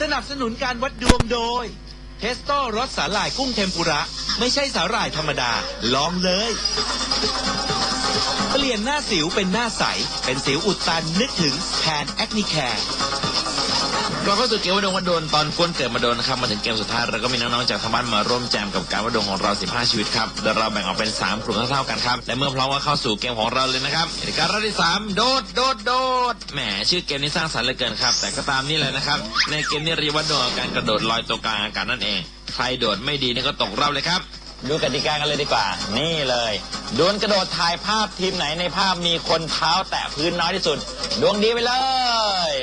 สนับสนุนการวัดดวงโดย เทสโต้รสสาหร่ายกุ้งเทมปุระ ไม่ใช่สาหร่ายธรรมดา ลองเลย เปลี่ยนหน้าสิวเป็นหน้าใส เป็นสิวอุดตันนึกถึงแพนแอคนิแคร์ เราก็สู่เกมวัดดงวัดโดนตอนก้นเกิดมาโดนนะครับมาถึงเกมสุดท้ายเราก็มีน้องๆจากทางบ้านมาร่วมแจมกับการวัดดงของเรา 15 ชีวิตครับโดยเราแบ่งออกเป็น 3 กลุ่มเท่าๆกันครับและเมื่อพร้อมก็เข้าสู่เกมของเราเลยนะครับกติการรอบที่ 3 โดดโดดโดดแหมชื่อเกมนี้สร้างสรรค์เหลือเกินครับแต่ก็ตามนี่แหละนะครับในเกมนี้เรียกว่าดวงกับการกระโดดลอยตัวกลางอากาศนั่นเอง ใครโดดไม่ดีนี่ก็ตกรอบเลยครับดูกติกากันเลยดีกว่า นี่เลยดวลกระโดดถ่ายภาพทีมไหนในภาพมีคนเท้าแตะพื้นน้อยที่สุด ดวงดีไปเลย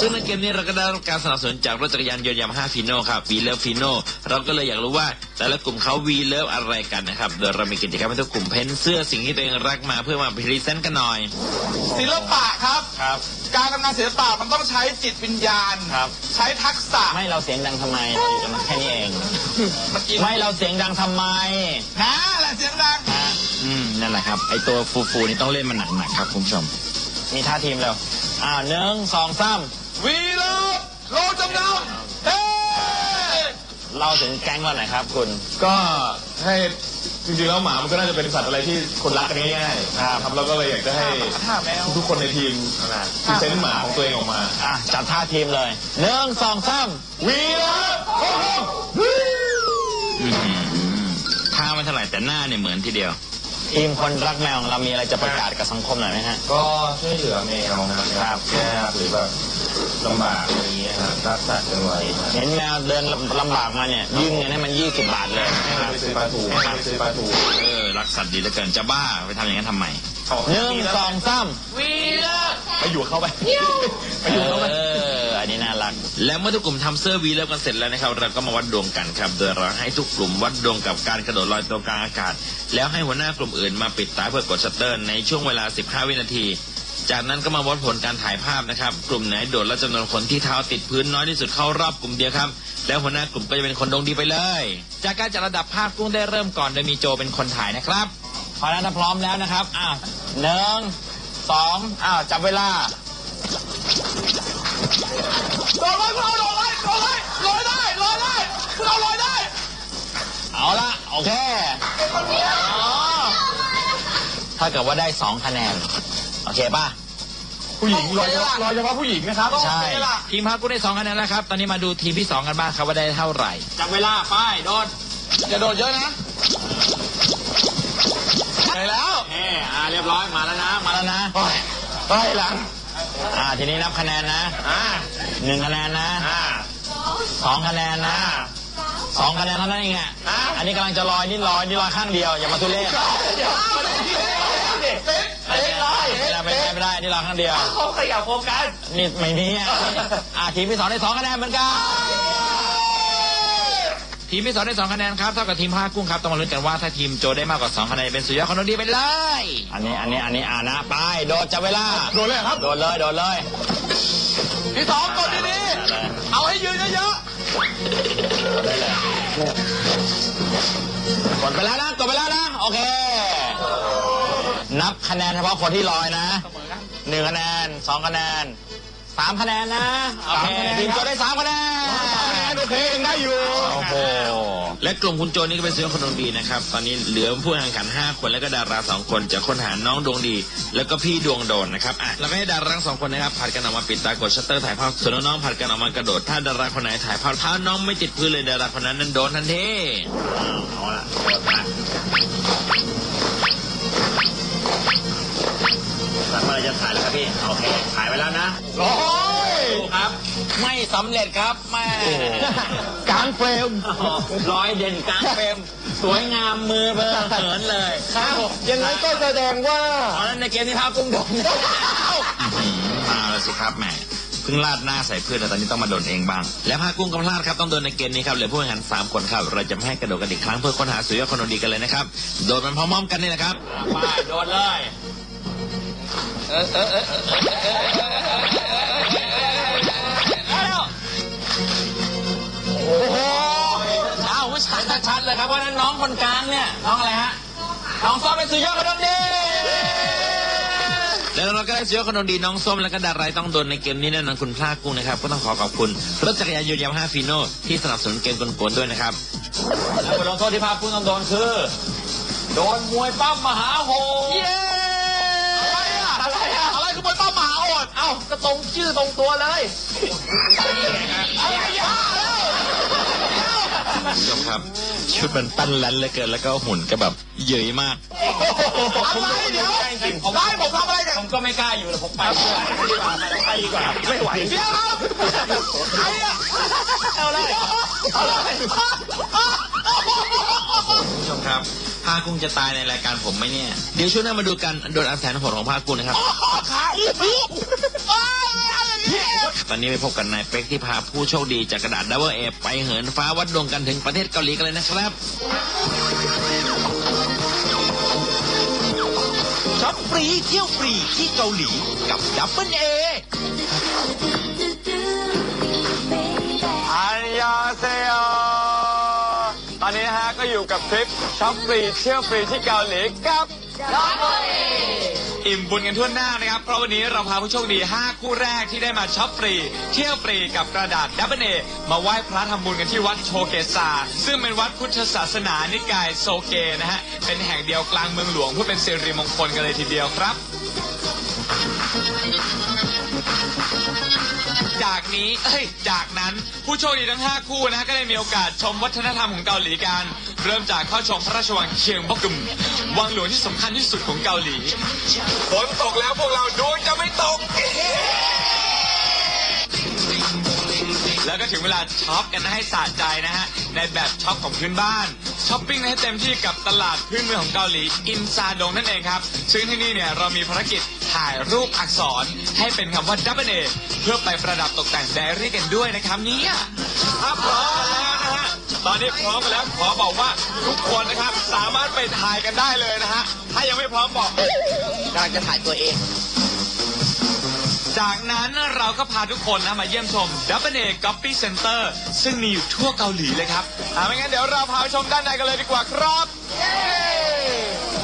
ซึ่งในเกมนี้เราก็ได้รับการสนับสนุนจากรถจักรยานยนต์ยามาฮ่าฟีโน่ครับวีเลิฟฟีโน่เราก็เลยอยากรู้ว่าแต่ละกลุ่มเขาวีเลิฟอะไรกันนะครับโดยเรามีกิจกรรมให้ทุกกลุ่มเพ้นเสื้อสิ่งที่ตัวเองรักมาเพื่อมาพรีเซนต์กันหน่อยศิลปะครับ ครับ การทำงานศิลปะมันต้องใช้จิตวิญญาณครับ ใช้ทักษะไม่เราเสียงดังทำไมเราอยู่กันมาแค่นี้เองมันกินไม่เราเสียงดังทำไมนะแหละเสียงดังฮะอืมนั่นแหละครับไอตัวฟูฟูๆนี่ต้องเล่นมันหนักๆครับคุณผู้ชม มีท่าทีมแล้วอ่าหนึ่งสองสามวีโรดโลจำนำเฮ้เล่าถึงแก๊งเราหน่อยครับคุณ ก็ให้จริงๆแล้วหมามันก็น่าจะเป็นสัตว์อะไรที่คนรักกันง่ายๆครับเราก็เลยอยากจะให้ท่าแมวทุกคนในทีมพรีเซนต์หมาของตัวเองออกมาอะจัดท่าทีมเลยหนึ่งสองสามวีระโอ้โหอื้อหือท่าไม่เท่าไหร่แต่หน้าเนี่ยเหมือนทีเดียว ทีมคนรักแมวของเรามีอะไรจะประกาศกับสังคมหน่อยไหมฮะ ก็ช่วยเหลือแมวนะครับแก้หรือแบบลำบากอะไรอย่างเงี้ยครับรักสัตว์กันไว้ครับเห็นแมวเดินลำบากมาเนี่ยยื่นเงินให้มัน 20 บาทเลยให้มันไปซื้อปลาทูให้มันไปซื้อปลาทูเออรักสัตว์ดีเหลือเกินจะบ้าไปทำอย่างนั้นทำไมหนึ่งสองสามไปอยู่เข้าไป เอออันนี้น่ารัก และเมื่อทุกกลุ่มทำเสื้อวีเลิฟกันเสร็จแล้วนะครับ เราก็มาวัดดวงกันครับ โดยเราให้ทุกกลุ่มวัดดวงกับการกระโดดลอยตัวกลางอากาศ แล้วให้หัวหน้ากลุ่มอื่นมาปิดตาเพื่อกดชัตเตอร์ในช่วงเวลา 15 วินาที จากนั้นก็มาวัดผลการถ่ายภาพนะครับ กลุ่มไหนโดดและจำนวนคนที่เท้าติดพื้นน้อยที่สุดเข้ารอบกลุ่มเดียวครับ แล้วหัวหน้ากลุ่มก็จะเป็นคนดวงดีไปเลย จากการจัดระดับภาพกุ้งได้เริ่มก่อนโดยมีโจเป็นคนถ่ายนะครับพอแล้วถ้าพร้อมแล้วนะครับอะหนึ่งสองอ้าวจับเวลา โดดเลยพวกเราโดดเลยโดดเลยลอยได้ลอยได้พวกเราลอยได้ เอาละโอเคอ๋อถ้าเกิดว่าได้สองคะแนน โอเคป่ะ ผู้หญิงลอยเฉพาะลอยเฉพาะผู้หญิงนะครับใช่ทีมพากุ้งได้สองคะแนนแล้วครับ ตอนนี้มาดูทีมที่สองกันบ้างครับว่าได้เท่าไหร่ จับเวลาไปโดนอย่าโดดเยอะนะไปแล้วเอออ่าเรียบร้อยมาแล้วนะมาแล้วนะไปหลัง อ่า ทีนี้นับคะแนนนะอ่าหนึ่งคะแนนนะอ่าสองคะแนนนะสองคะแนนเท่านั้นเองอะอันนี้กำลังจะลอยนี่ลอยนี่ลอยข้างเดียวอย่ามาทุเรศเดี๋ยวเอ๊ะลอยไม่ได้ไม่ได้ไม่ได้นี่ลอยข้างเดียวเขาขยับโฟกัสนี่ไม่มีอะอ่าทีมที่สองได้สองคะแนนเหมือนกัน ทีมที่สองได้สองคะแนนครับเท่ากับทีมพากุ้งครับต้องมาลุ้นกันว่าถ้าทีมโจได้มากกว่าสองคะแนนเป็นสุดยอดคนดวงดีไปเลยอันนี้อันนี้อันนี้อ่านะไปโดดจับเวลาโดนเลยครับ โดดเลยโดดเลยที่สองกดดีๆเอาให้ยืนเยอะได้เลยกดไปแล้วนะกดไปแล้วนะโอเค นับคะแนนเฉพาะคนที่ลอยนะหนึ่งคะแนนสองคะแนนสามคะแนนนะโอเคทีมโจได้สามคะแนน โอเคยังได้อยู่ โอ้โห และกลุ่มคุณโจนี่ก็เป็นสุดยอดคนดวงดีนะครับ ตอนนี้เหลือผู้แข่งขัน 5 คนแล้วก็ดาราสองคนจะค้นหาน้องดวงดี แล้วก็พี่ดวงโดนนะครับอะเราก็ให้ดาราทั้งสองคนนะครับผัดกันออกมาปิดตากดชัตเตอร์ถ่ายภาพ ส่วนน้องๆผัดกันออกมากระโดด ถ้าดาราคนไหนถ่ายภาพถ้าน้องไม่ติดพื้นเลยดาราคนนั้นนั้นโดนทันทีเอาละโดดมาสักเมื่อไรจะถ่ายแล้วครับพี่ โอเค ถ่ายไปแล้วนะโอ้ ยดูครับ ไม่สำเร็จครับแม่กลางเฟรมร้อยเด่นกลางเฟรมสวยงามมือเบอร์เหินเลยครับยังไงก็แสดงว่าตอนนั้นในเกมที่ภาพกุ้งโดนอื้อหือมาแล้วสิครับแหมเพิ่งลาดหน้าใส่เพื่อนแต่ตอนนี้ต้องมาโดนเองบ้าง และพากุ้งกับพลาดครับต้องโดนในเกมนี้ครับเหลือผู้แข่งขันสามคนครับเราจะไม่ให้กระโดดกันอีกครั้งเพื่อค้นหาสุดยอดคนดวงดีกันเลยนะครับ โดดมันพร้อมๆกันนี่แหละครับไปโดนเลยโชายชัดๆเลยครับเพราะฉะนั้นน้องคนกลางเนี่ยน้องอะไรฮะน้องซอฟเป็นสุดยอดกระโดดดีแล้วเราก็ได้เสียคนดีน้องส้มและก็ดารายต้องโดนในเกมนี้แน่นอนคุณพลากุ้งนะครับ ก็ต้องขอขอบคุณรถจักรยานยนต์ยามาฮ่าฟีโน่ที่สนับสนุนเกมกลๆด้วยนะครับแล้วบทลงโทษที่ภาพพุ่งต้องโดนคือโดนมวยปั้มมหาโหดเย้อะไรอะอะไรอะอะไรคือมวยปั้มมหาโหดเอ้าก็ตรงชื่อตรงตัวเลยอะไรอะแล้ว คุณผู้ชมครับ ชุดมันปั้นแลนเหลือเกินแล้วก็หุ่นก็แบบเย้ยมาก อะไรเดี๋ยวได้ผมทำอะไรกันผมก็ไม่กล้าอยู่เลยผมไปดีกว่าไปดีกว่าไม่ไหวเดี๋ยวครับใครอะเอาเลยอะไรคุณผู้ชมครับพากุ้งจะตายในรายการผมไหมเนี่ย เดี๋ยวช่วงหน้ามาดูกันโดนอันแสนโหดของพากุ้งนะครับ ขา ตอนนี้ไปพบกันนายเป็กที่พาผู้โชคดีจากกระดาษดับเบิลเอไปเหินฟ้าวัดดวงกันถึงประเทศเกาหลีกันเลยนะครับช็อปฟรีเที่ยวฟรีที่เกาหลีกับดับเบิลเออันยาเซโอตอนนี้นะฮะก็อยู่กับทริปช็อปฟรีเที่ยวฟรีที่เกาหลีกับอิ่ อิ่มบุญกันทั่วหน้านะครับ เพราะวันนี้เราพาผู้โชคดี 5 คู่แรกที่ได้มาช็อปฟรี เที่ยวฟรีกับกระดาษดับเบิลเอมาไหว้พระทำบุญกันที่วัดโชเกซาซึ่งเป็นวัดพุทธศาสนานิกายโซเกนะฮะ เป็นแห่งเดียวกลางเมืองหลวงเพื่อเป็นสิริมงคลกันเลยทีเดียวครับ จากนี้เอ้ยจากนั้นผู้โชคดีทั้ง 5 คู่นะฮะก็ได้มีโอกาสชมวัฒนธรรมของเกาหลีกันเริ่มจากเข้าชมพระราชวังเชียงบกุมวังหลวงที่สำคัญที่สุดของเกาหลี ฝนตกแล้วพวกเราดวงจะไม่ตก แล้วก็ถึงเวลาช็อปกันให้สะใจนะฮะ ในแบบช็อปของพื้นบ้าน ช้อปปิ้งให้เต็มที่กับตลาดพื้นเมืองของเกาหลี อินซาดงนั่นเองครับ ซึ่งที่นี่เนี่ยเรามีภารกิจถ่ายรูปอักษรให้เป็นคำว่าดับเบิลเอเพื่อไปประดับตกแต่งไดอารี่กันด้วยนะครับเนี่ยถ้าพร้อมแล้วนะฮะ ตอนนี้พร้อมกันแล้วขอบอกว่าทุกคนนะครับสามารถไปถ่ายกันได้เลยนะฮะ ถ้ายังไม่พร้อมบอก กำลังจะถ่ายตัวเอง จากนั้นเราก็พาทุกคนนะมาเยี่ยมชม w a Copy Center ซึ่งมีอยู่ทั่วเกาหลีเลยครับอ่าไม่งั้นเดี๋ยวเราพาไปชมด้านในกันเลยดีกว่าครับ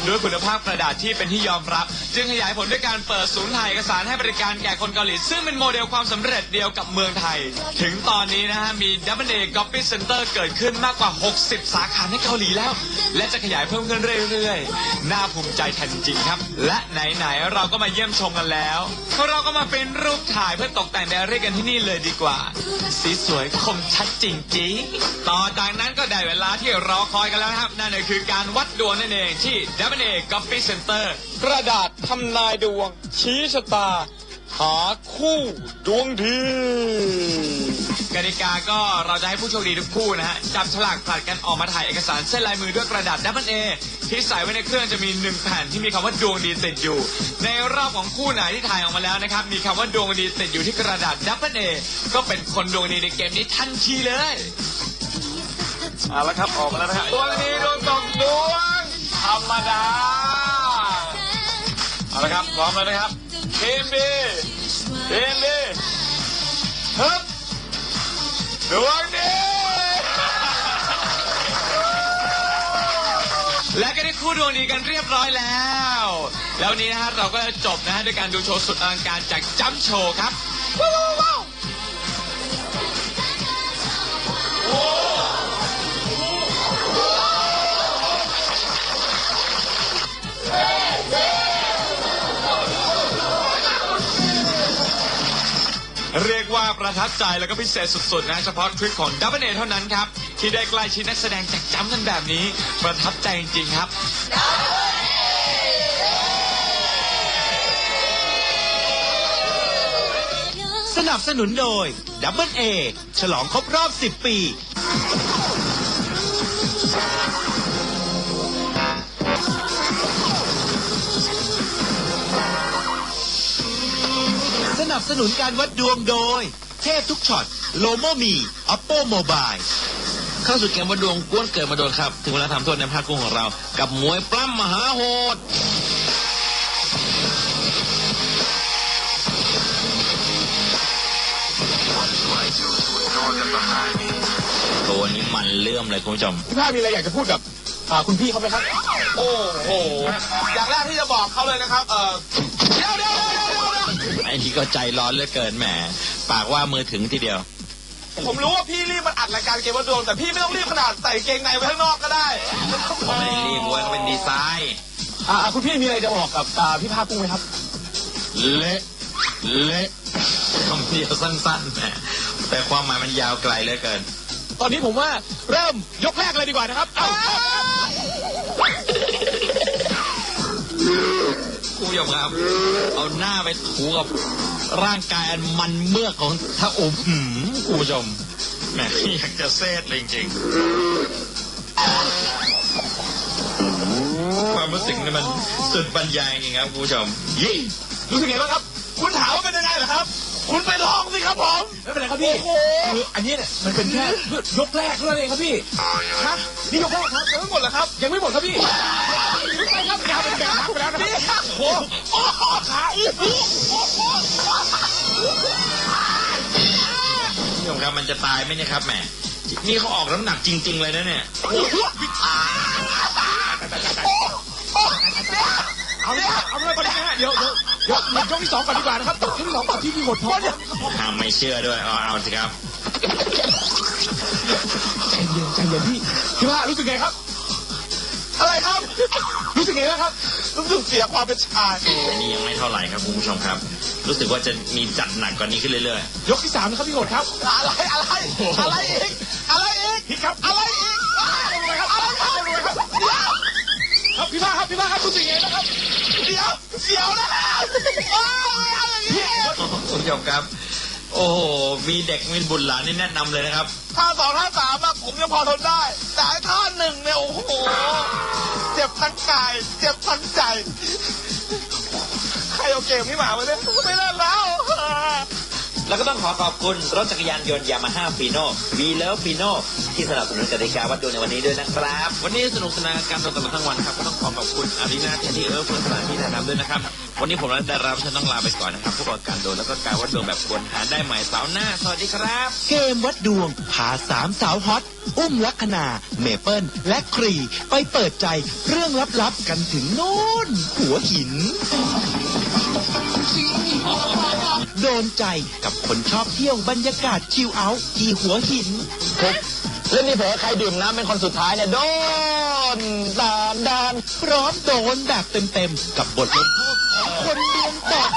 ด้วยคุณภาพกระดาษที่เป็นที่ยอมรับ จึงขยายผลด้วยการเปิดศูนย์ถ่ายเอกสารให้บริการแก่คนเกาหลี ซึ่งเป็นโมเดลความสำเร็จเดียวกับเมืองไทย ถึงตอนนี้นะฮะมี w a Copy Center เกิดขึ้นมากกว่า 60 สาขาในเกาหลีแล้ว และจะขยายเพิ่มขึ้นเรื่อยๆ น่าภูมิใจแทนจริงครับ และไหนๆเราก็มาเยี่ยมชมกันแล้ว เราก็มาเป็นรูปถ่ายเพื่อตกแต่งไดอารี่กันที่นี่เลยดีกว่า สีสวยคมชัดจริงๆ ต่อจากนั้นก็ได้เวลาที่รอคอยกันแล้วนะครับ นั่นก็คือการวัดดวงนั่นเองที่ w a Copy Center กระดาษทำนายดวง ชี้ชะตา หาคู่ดวงดีกติกาก็เราจะให้ผู้โชคดีทุกคู่นะฮะ จับฉลากผลัดกันออกมาถ่ายเอกสารเส้นลายมือด้วยกระดาษดับเบิลเอที่ใส่ไว้ในเครื่องจะมีหนึ่งแผ่นที่มีคำว่าดวงดีติดอยู่ ในรอบของคู่ไหนที่ถ่ายออกมาแล้วนะครับ มีคำว่าดวงดีติดอยู่ที่กระดาษดับเบิลเอก็เป็นคนดวงดีในเกมนี้ทันทีเลย เอาละครับออกมาแล้วนะฮะดวงดีดวงตกดวง ธรรมดา เอาละครับ พร้อมแล้วนะครับทีมบีทีมบีฮึบดวงดีและก็ได้คู่ดวงดีกันเรียบร้อยแล้ว แล้วนี้นะฮะเราก็จะจบนะฮะด้วยการดูโชว์สุดอลังการจากจัมโชว์ครับ ประทับใจแล้วก็พิเศษสุดๆนะเฉพาะทริคของดับเบิลเอเท่านั้นครับ ที่ได้ใกล้ชิดนักแสดงจากจัมป์กันแบบนี้ ประทับใจจริงๆครับสนับสนุนโดยดับเบิลเอฉลองครบรอบ 10 ปี สนับสนุนการวัดดวงโดย เทพทุกช็อตโลโมมี Oppo Mobile เข้าสู่เกมวัดดวงกวนเกิดมาโดนครับ ถึงเวลาทำโทษในภาคกุ้งของเรา กับมวยปล้ำมหาโหดตัวนี้มันเลื่อมเลยคุณผู้ชมพี่ภาพมีอะไรอยากจะพูดกับอ่าคุณพี่เขาไหมครับ โอ้โห อย่างแรกที่จะบอกเขาเลยนะครับ เออเดี๋ยวเดี๋ยว ไอ้นี่ก็ใจร้อนเหลือเกินแหม ปากว่ามือถึงทีเดียว ผมรู้ว่าพี่รีบมันอัดรายการเกมวัดดวง แต่พี่ไม่ต้องรีบขนาดใส่เกงในไว้ข้างนอกก็ได้ผมไม่ได้รีบเว้ยเขาเป็นดีไซน์อ่าคุณพี่มีอะไรจะบอกกับอ่าพี่ภาคกุ้งไหมครับ เละเละคำเดียวสั้นๆแหมแต่ความหมายมันยาวไกลเหลือเกิน ตอนนี้ผมว่าเริ่มยกแรกเลยดีกว่านะครับเอา ผู้ชมครับ เอาหน้าไปถูกับร่างกายอันมันเมือกของท้าอุมหืมคุณผู้ชมแหมอยากจะเซตเลยจริงๆความรู้สึกนี่มันสุดบรรยายจริงครับคุณผู้ชมยิ่งรู้สึกไงบ้างครับ คุณถามว่าเป็นยังไงเหรอครับ คุณไปลองสิครับผม ไม่เป็นไรครับพี่คืออันนี้เนี่ยมันเป็นแค่ยกแรกเท่านั้นเองครับพี่ฮะนี่ยกแรกครับยังไม่หมดเหรอครับ ยังไม่หมดครับพี่ไม่ครับยาวเป็นแบบพักไปแล้วนะครับโอ้โหขาคุณผู้ชมครับมันจะตายไหมเนี่ยครับแหมนี่เขาออกน้ำหนักจริง ๆ เลยนะเนี่ยเอาเลยเอาเลยก่อนนะฮะเดี๋ยวเดี๋ยวเดี๋ ยวหมดยกที่สองก่อนดีกว่านะครับยกที่สองก่อนที่มีหมดพอเนี่ยทำไม่เชื่อด้วยเอาเอาสิครับใจเย็นใจเย็นพี่พี่ว่ารู้สึกไงครับ อะไรครับ รู้สึกไงบ้างครับ รู้สึกเสียความเป็นชายอันนี้ยังไม่เท่าไหร่ครับคุณผู้ชมครับ รู้สึกว่าจะมีจัดหนักกว่านี้ขึ้นเรื่อยยกที่สามนะครับพี่โหดครับ อะไรอะไรอะไรอีกอะไรอีกพี่ครับอะไรอีก ดี๋ยวเดี๋ยวนะครับอ้าวไม่เอาอย่างนี้ๆคุณผู้ชมครับ โอ้โหมีเด็กมีบุตรหลานนี่แนะนำเลยนะครับท่าสองท่าสามอะผมยังพอทนได้ แต่ไอ้ท่าหนึ่งเนี่ยโอ้โห เจ็บทั้งกาย เจ็บทั้งใจ ใครเอาเกมนี้มาไว้เนี่ยไม่เล่นแล้ว แล้วก็ต้องขอขอบคุณรถจักรยานยนต์ยามาฮ่าฟีโน่วีเลิฟฟีโน่ที่สนับสนุนกติกาวัดดวงในวันนี้ด้วยนะครับ วันนี้สนุกสนานกันตลอดทั้งวันครับก็ต้องขอขอบคุณอารีนาเทนที่เอิร์ฟเพื่อนสถานที่แนะนำด้วยนะครับ วันนี้ผมและดาราฉันต้องลาไปก่อนนะครับพวกเราการโดนแล้วก็การวัดดวงแบบควรหาได้ใหม่เสาร์หน้าสวัสดีครับ เกมวัดดวงพาสามสาวฮอตอุ้มลักษณาเมเปิลและครีไปเปิดใจเรื่องลับๆกันถึงโน่นหัวหิน โดนใจกับคนชอบเที่ยวบรรยากาศชิลเอาท์ที่หัวหิน เล่นนี่เผลอใครดื่มน้ำเป็นคนสุดท้ายเนี่ยโดนตามดานพร้อมโดนแบบเต็มๆกับบทลงโทษของคนดวงตก